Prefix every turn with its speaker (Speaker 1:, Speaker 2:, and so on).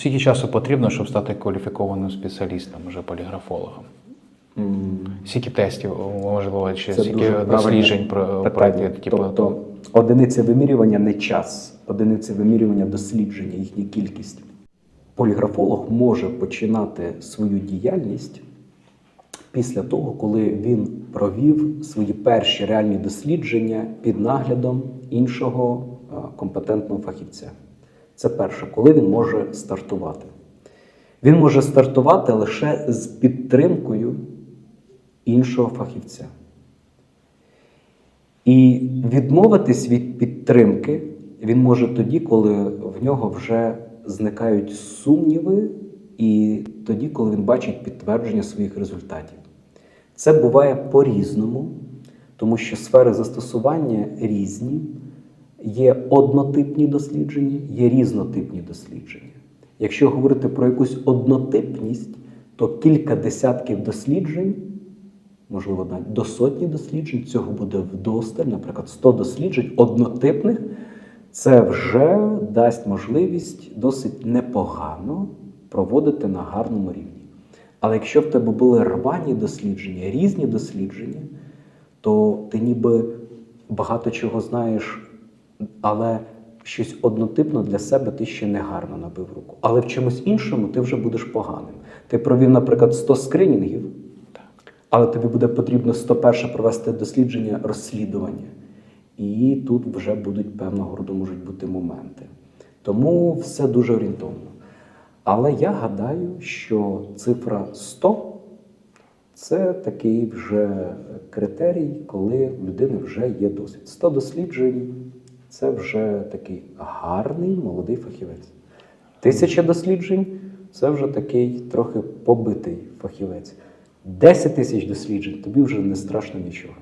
Speaker 1: Скільки часу потрібно, щоб стати кваліфікованим спеціалістом, вже поліграфологом? Скільки тестів, можливо, чи скільки досліджень пройти? Типу,
Speaker 2: Тобто одиниця вимірювання не час, одиниця вимірювання дослідження, їхня кількість. Поліграфолог може починати свою діяльність після того, коли він провів свої перші реальні дослідження під наглядом іншого компетентного фахівця. Це перше, коли він може стартувати. Він може стартувати лише з підтримкою іншого фахівця. І відмовитись від підтримки він може тоді, коли в нього вже зникають сумніви, і тоді, коли він бачить підтвердження своїх результатів. Це буває по-різному, тому що сфери застосування різні. Є однотипні дослідження, є різнотипні дослідження. Якщо говорити про якусь однотипність, то кілька десятків досліджень можливо, навіть до сотні досліджень, цього буде вдосталь, наприклад, 100 досліджень однотипних, це вже дасть можливість досить непогано проводити на гарному рівні. Але якщо в тебе були рвані дослідження, різні дослідження, то ти ніби багато чого знаєш, але щось однотипно для себе ти ще не гарно набив руку. Але в чомусь іншому ти вже будеш поганим. Ти провів, наприклад, 100 скринінгів, але тобі буде потрібно 101 провести дослідження розслідування. І тут вже будуть певного роду можуть бути моменти. Тому все дуже орієнтовно. Але я гадаю, що цифра 100 це такий вже критерій, коли в людини вже є досвід. 100 досліджень це вже такий гарний молодий фахівець. Тисяча досліджень це вже такий трохи побитий фахівець. 10 тисяч досліджень тобі вже не страшно нічого.